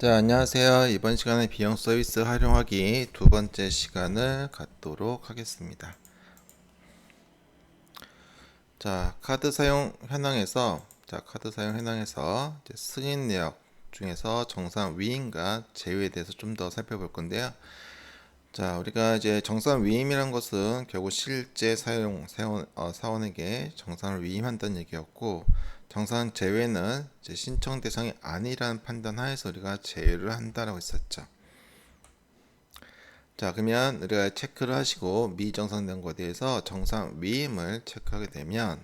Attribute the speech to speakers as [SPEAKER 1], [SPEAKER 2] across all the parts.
[SPEAKER 1] 자, 안녕하세요. 이번 시간에 비용 서비스 활용하기 두 번째 시간을 갖도록 하겠습니다. 자, 카드 사용 현황에서 자, 카드 사용 현황에서 승인 내역 중에서 정산 위임과 제외에 대해서 좀 더 살펴볼 건데요. 자, 우리가 이제 정산 위임이란 것은 결국 실제 사용 사원, 어, 사원에게 정산을 위임한다는 얘기였고 정산 제외는 이제 신청 대상이 아니라는 판단 하에서 우리가 제외를 한다라고 했었죠. 자, 그러면 우리가 체크를 하시고 미정산된 것에 대해서 정산 위임을 체크하게 되면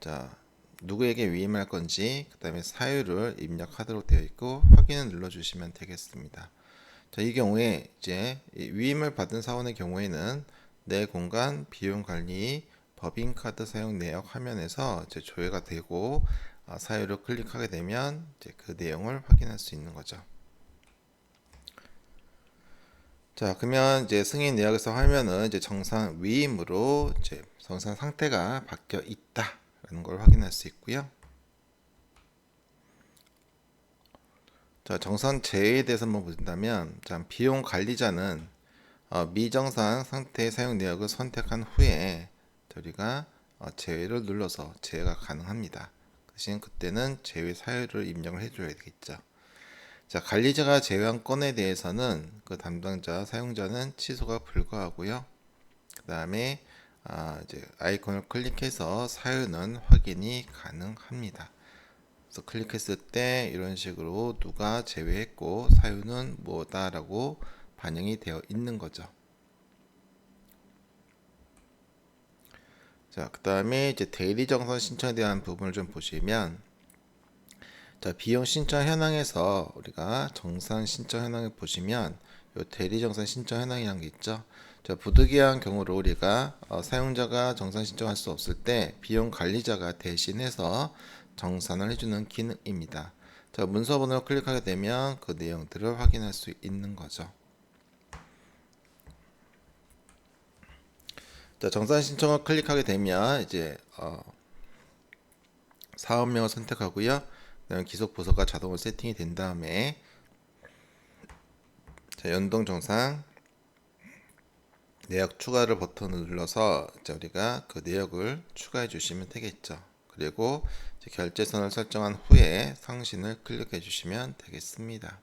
[SPEAKER 1] 자, 누구에게 위임할 건지 그 다음에 사유를 입력하도록 되어 있고 확인을 눌러 주시면 되겠습니다. 자, 이 경우에 이제 위임을 받은 사원의 경우에는 내 공간 비용 관리 법인카드 사용 내역 화면에서 이제 조회가 되고 아, 사유를 클릭하게 되면 이제 그 내용을 확인할 수 있는 거죠. 자, 그러면 이제 승인 내역에서 화면은 이제 정상 위임으로 이제 정상 상태가 바뀌어 있다라는 걸 확인할 수 있고요. 자, 정산 제외에 대해서 한번 보신다면, 자, 비용 관리자는 어, 미정상 상태 사용 내역을 선택한 후에 저희가 어, 제외를 눌러서 제외가 가능합니다. 대신 그때는 제외 사유를 입력을 해줘야 되겠죠. 자, 관리자가 제외한 건에 대해서는 그 담당자 사용자는 취소가 불가하고요. 그 다음에 아, 이제 아이콘을 클릭해서 사유는 확인이 가능합니다. 그래서 클릭했을 때 이런 식으로 누가 제외했고 사유는 뭐다라고 반영이 되어 있는 거죠. 자, 그 다음에 이제 대리 정산 신청에 대한 부분을 좀 보시면 자, 비용 신청 현황에서 우리가 정산 신청 현황을 보시면 요 대리 정산 신청 현황이라는 게 있죠. 자, 부득이한 경우로 우리가 어, 사용자가 정산 신청할 수 없을 때 비용 관리자가 대신해서 정산을 해주는 기능입니다. 자, 문서 번호를 클릭하게 되면 그 내용들을 확인할 수 있는 거죠. 자, 정산 신청을 클릭하게 되면 이제 어, 사업명을 선택하고요. 그다음 기속 보석과 자동으로 세팅이 된 다음에 자, 연동 정상 내역 추가를 버튼을 눌러서 이제 우리가 그 내역을 추가해 주시면 되겠죠. 그리고 결제선을 설정한 후에 상신을 클릭해 주시면 되겠습니다.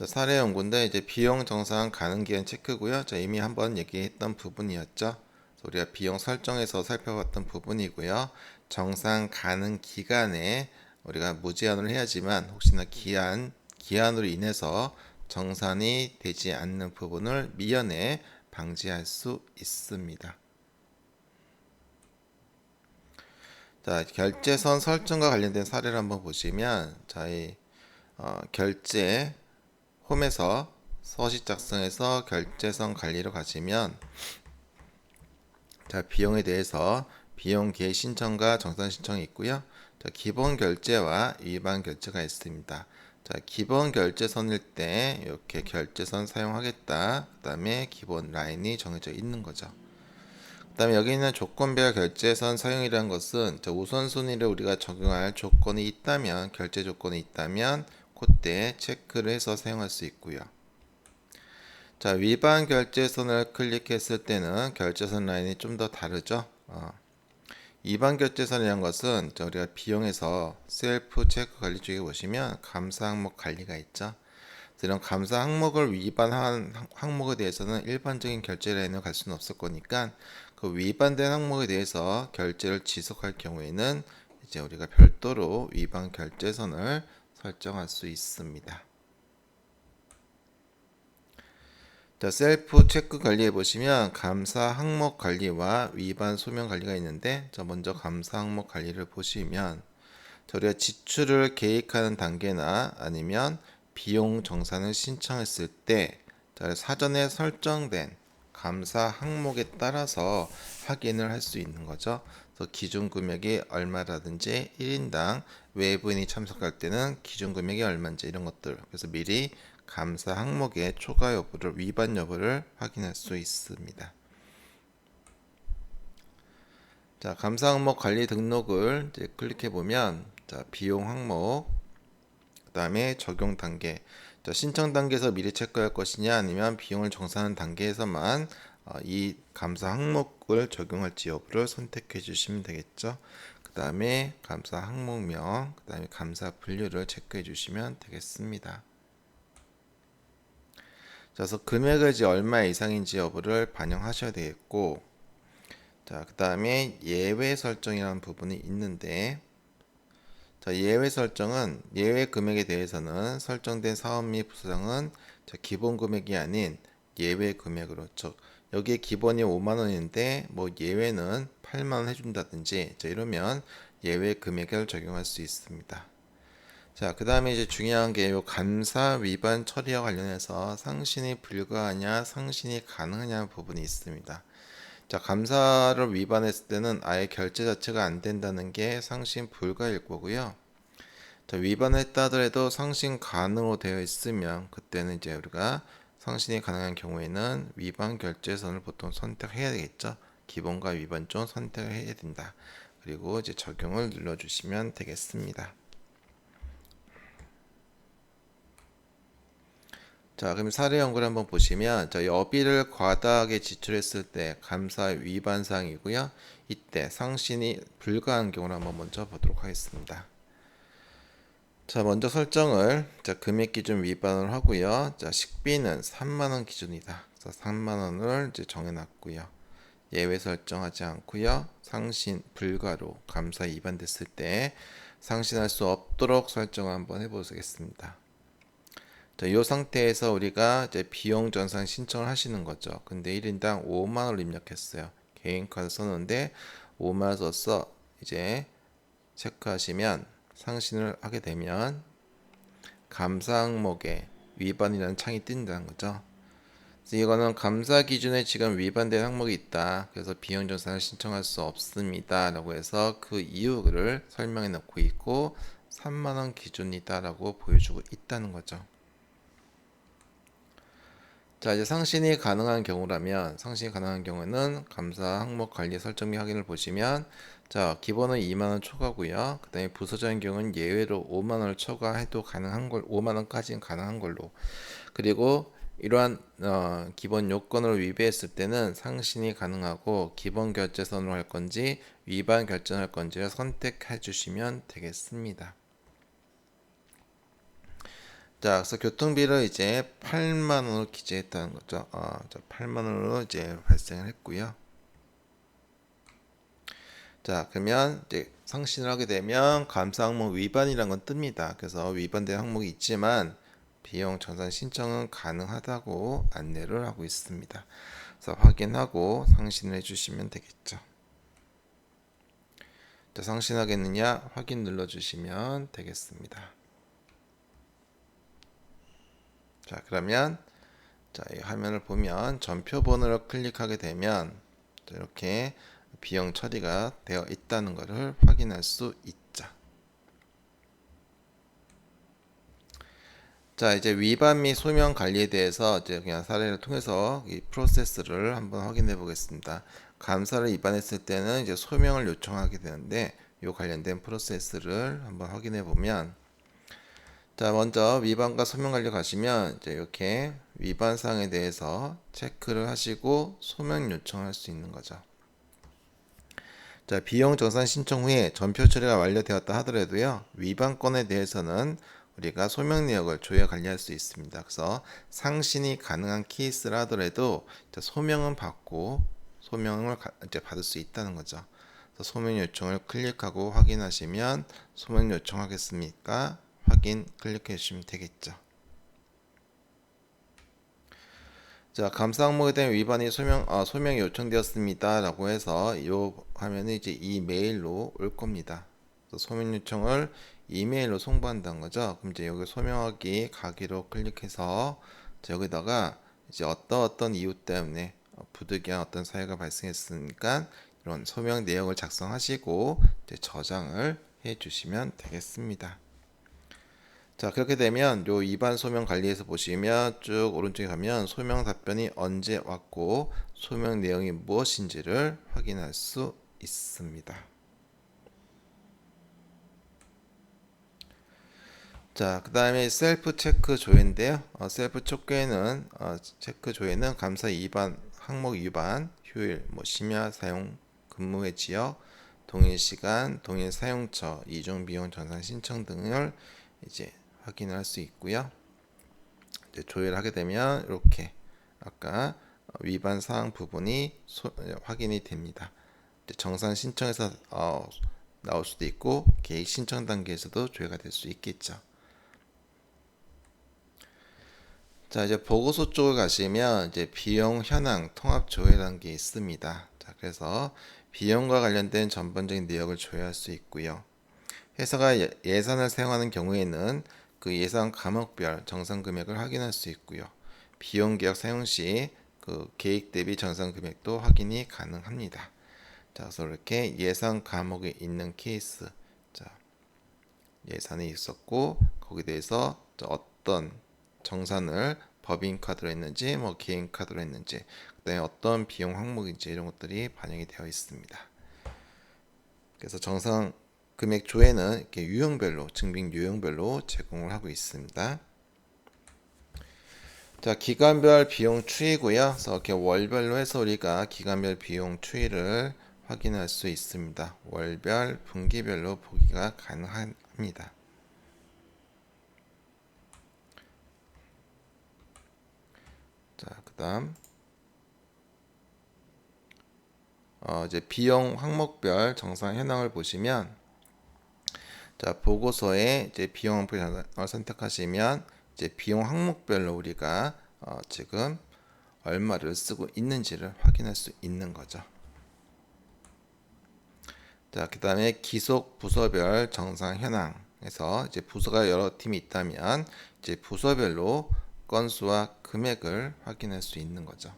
[SPEAKER 1] 자, 사례 연구인데 이제 비용 정산 가능 기한 체크고요. 자, 이미 한번 얘기했던 부분이었죠. 우리가 비용 설정에서 살펴봤던 부분이고요. 정산 가능 기간에 우리가 무제한을 해야지만 혹시나 기한 기한으로 인해서 정산이 되지 않는 부분을 미연에 방지할 수 있습니다. 자, 결제선 설정과 관련된 사례를 한번 보시면 저희 어, 결제 홈에서 서식 작성해서 결제선 관리로 가시면 자 비용에 대해서 비용 계획 신청과 정산 신청이 있고요. 자, 기본 결제와 위반 결제가 있습니다. 자, 기본 결제선일 때 이렇게 결제선 사용하겠다. 그 다음에 기본 라인이 정해져 있는 거죠. 그 다음에 여기 있는 조건별 결제선 사용이라는 것은 우선순위를 우리가 적용할 조건이 있다면 결제 조건이 있다면 그때 체크를 해서 사용할 수 있고요. 자 위반 결제선을 클릭했을 때는 결제선 라인이 좀 더 다르죠. 어. 위반 결제선이라는 것은 우리가 비용에서 셀프 체크 관리 쪽에 보시면 감사 항목 관리가 있죠. 이런 감사 항목을 위반한 항목에 대해서는 일반적인 결제 라인을 갈 수는 없을 거니까 그 위반된 항목에 대해서 결제를 지속할 경우에는 이제 우리가 별도로 위반 결제선을 설정할 수 있습니다. 자, 셀프 체크 관리해 보시면 감사 항목 관리와 위반 소명 관리가 있는데 자, 먼저 감사 항목 관리를 보시면 저희가 지출을 계획하는 단계나 아니면 비용 정산을 신청했을 때 자, 사전에 설정된 감사 항목에 따라서 확인을 할 수 있는 거죠. 그래서 기준 금액이 얼마라든지 1인당 외부인이 참석할 때는 기준 금액이 얼마인지 이런 것들 그래서 미리 감사 항목의 초과 여부를 위반 여부를 확인할 수 있습니다. 자, 감사 항목 관리 등록을 클릭해 보면 자, 비용 항목 그 다음에 적용 단계. 자, 신청 단계에서 미리 체크할 것이냐 아니면 비용을 정산하는 단계에서만 어, 이 감사 항목을 적용할지 여부를 선택해 주시면 되겠죠. 그 다음에 감사 항목명, 그 다음에 감사 분류를 체크해 주시면 되겠습니다. 자, 그래서 금액을 이제 얼마 이상인지 여부를 반영하셔야 되겠고, 자, 그 다음에 예외 설정이라는 부분이 있는데, 자, 예외 설정은 예외 금액에 대해서는 설정된 사업 및 자, 기본 금액이 아닌 예외 금액으로 즉 여기에 기본이 5만 원인데 뭐 예외는 8만 원 해준다든지 자, 이러면 예외 금액을 적용할 수 있습니다. 자, 그 다음에 이제 중요한 게 요 감사 위반 처리와 관련해서 상신이 불가하냐, 상신이 가능하냐 부분이 있습니다. 자, 감사를 위반했을 때는 아예 결제 자체가 안 된다는 게 상신 불가일 거고요. 자, 위반했다 하더라도 상신 가능으로 되어 있으면 그때는 이제 우리가 상신이 가능한 경우에는 위반 결제선을 보통 선택해야 되겠죠. 기본과 위반 중 선택을 해야 된다. 그리고 이제 적용을 눌러주시면 되겠습니다. 자, 그럼 사례 연구를 한번 보시면 자, 여비를 과다하게 지출했을 때 감사 위반 사항이고요. 이때 상신이 불가한 경우를 한번 먼저 보도록 하겠습니다. 자, 먼저 설정을 자, 금액 기준 위반을 하고요. 자, 식비는 3만 원 기준이다. 그래서 3만 원을 이제 정해 놨고요. 예외 설정하지 않고요. 상신 불가로 감사 위반됐을 때 상신할 수 없도록 설정을 한번 해 보겠습니다. 자, 이 상태에서 우리가 이제 비용 전산 신청을 하시는 거죠. 근데 1인당 5만 원을 입력했어요. 개인 카드 썼는데 5만 원 썼어. 이제 체크하시면 상신을 하게 되면 감사 항목에 위반이라는 창이 뜬다는 거죠. 이거는 감사 기준에 지금 위반된 항목이 있다. 그래서 비용 전산을 신청할 수 없습니다. 라고 해서 그 이유를 설명해 놓고 있고 3만 원 기준이다라고 보여주고 있다는 거죠. 자 이제 상신이 가능한 경우라면 상신이 가능한 경우에는 감사 항목 관리 설정 및 확인을 보시면 자 기본은 2만원 초과고요 그 다음에 부서적인 경우는 예외로 5만원을 초과해도 가능한 걸 5만원까지는 가능한 걸로 그리고 이러한 어, 기본 요건을 위배했을 때는 상신이 가능하고 기본 결제선으로 할 건지 위반 결제할 건지를 선택해 주시면 되겠습니다. 자, 그래서 교통비를 이제 8만 원으로 기재했다는 거죠. 어, 8만 원으로 이제 발생을 했고요. 자, 그러면 이제 상신을 하게 되면 감사 항목 위반이란 건 뜹니다. 그래서 위반된 항목이 있지만 비용 정산 신청은 가능하다고 안내를 하고 있습니다. 그래서 확인하고 상신을 해주시면 되겠죠. 자, 상신하겠느냐 확인 눌러주시면 되겠습니다. 자 그러면 자, 이 화면을 보면 전표 번호를 클릭하게 되면 이렇게 비용 처리가 되어 있다는 것을 확인할 수 있죠. 자 이제 위반 및 소명 관리에 대해서 이제 그냥 사례를 통해서 이 프로세스를 한번 확인해 보겠습니다. 감사를 위반했을 때는 이제 소명을 요청하게 되는데 이 관련된 프로세스를 한번 확인해 보면 자, 먼저 위반과 소명 관리 가시면 이제 이렇게 위반 사항에 대해서 체크를 하시고 소명 요청할 수 있는 거죠. 자, 비용 정산 신청 후에 전표 처리가 완료되었다 하더라도요. 위반 건에 대해서는 우리가 소명 내역을 조회 관리할 수 있습니다. 그래서 상신이 가능한 케이스라 하더라도 소명은 받고 소명을 이제 받을 수 있다는 거죠. 소명 요청을 클릭하고 확인하시면 소명 요청하겠습니까? 확인 클릭해 주시면 되겠죠. 자, 감사 항목에 대한 위반이 소명 아, 소명이 요청되었습니다라고 해서 이 화면은 이제 이 메일로 올 겁니다. 소명 요청을 이메일로 송부한다는 거죠. 그럼 이제 여기 소명하기 가기로 클릭해서 여기다가 이제 어떤 어떤 이유 때문에 부득이한 어떤 사유가 발생했으니까 이런 소명 내용을 작성하시고 저장을 해 주시면 되겠습니다. 자 그렇게 되면 요 입안 소명 관리에서 보시면 쭉 오른쪽에 가면 소명 답변이 언제 왔고 소명 내용이 무엇인지를 확인할 수 있습니다. 자, 그 다음에 셀프 체크 조회인데요. 어, 셀프 체크에는 어, 체크 조회는 감사 위반 항목 위반, 휴일, 뭐 심야 사용 근무의 지역, 동일 시간, 동일 사용처, 이중 비용 전산 신청 등을 이제 확인할 수 있고요. 이제 조회를 하게 되면 이렇게 아까 위반 사항 부분이 소- 확인이 됩니다. 정산 신청에서 어, 나올 수도 있고 계획 신청 단계에서도 조회가 될 수 있겠죠. 자 이제 보고서 쪽을 가시면 이제 비용 현황 통합 조회 단계 있습니다. 자 그래서 비용과 관련된 전반적인 내역을 조회할 수 있고요. 회사가 예- 예산을 사용하는 경우에는 그 예산 과목별 정산 금액을 확인할 수 있고요. 비용 계약 사용 시 그 계획 대비 정산 금액도 확인이 가능합니다. 자, 그래서 이렇게 예산 과목에 있는 케이스, 자, 예산이 있었고 거기에 대해서 자, 어떤 정산을 법인 카드로 했는지, 뭐 개인 카드로 했는지, 그다음에 어떤 비용 항목인지 이런 것들이 반영이 되어 있습니다. 그래서 정상 금액 조회는 이렇게 유형별로 증빙 유형별로 제공을 하고 있습니다. 자, 기간별 비용 추이고요. 그래서 이렇게 월별로 해서 우리가 기간별 비용 추이를 확인할 수 있습니다. 월별, 분기별로 보기가 가능합니다. 자, 그다음 어, 이제 비용 항목별 정산 현황을 보시면 자, 보고서에 이제 비용 항목을 선택하시면 이제 비용 항목별로 우리가 어, 지금 얼마를 쓰고 있는지를 확인할 수 있는 거죠. 자, 그다음에 기속 부서별 정상 현황에서 이제 부서가 여러 팀이 있다면 이제 부서별로 건수와 금액을 확인할 수 있는 거죠.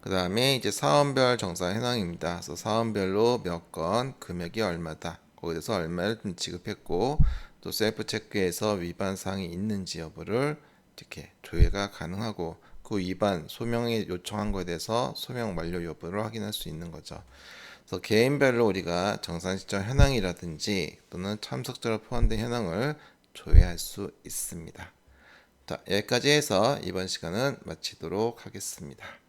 [SPEAKER 1] 그 다음에 이제 사원별 정산 현황입니다. 그래서 사원별로 몇 건, 금액이 얼마다. 거기에 대해서 얼마를 좀 지급했고 또 셀프 체크에서 위반 사항이 있는지 여부를 이렇게 조회가 가능하고 그 위반 소명에 요청한 것에 대해서 소명 완료 여부를 확인할 수 있는 거죠. 그래서 개인별로 우리가 정산 시점 현황이라든지 또는 참석자로 포함된 현황을 조회할 수 있습니다. 자, 여기까지 해서 이번 시간은 마치도록 하겠습니다.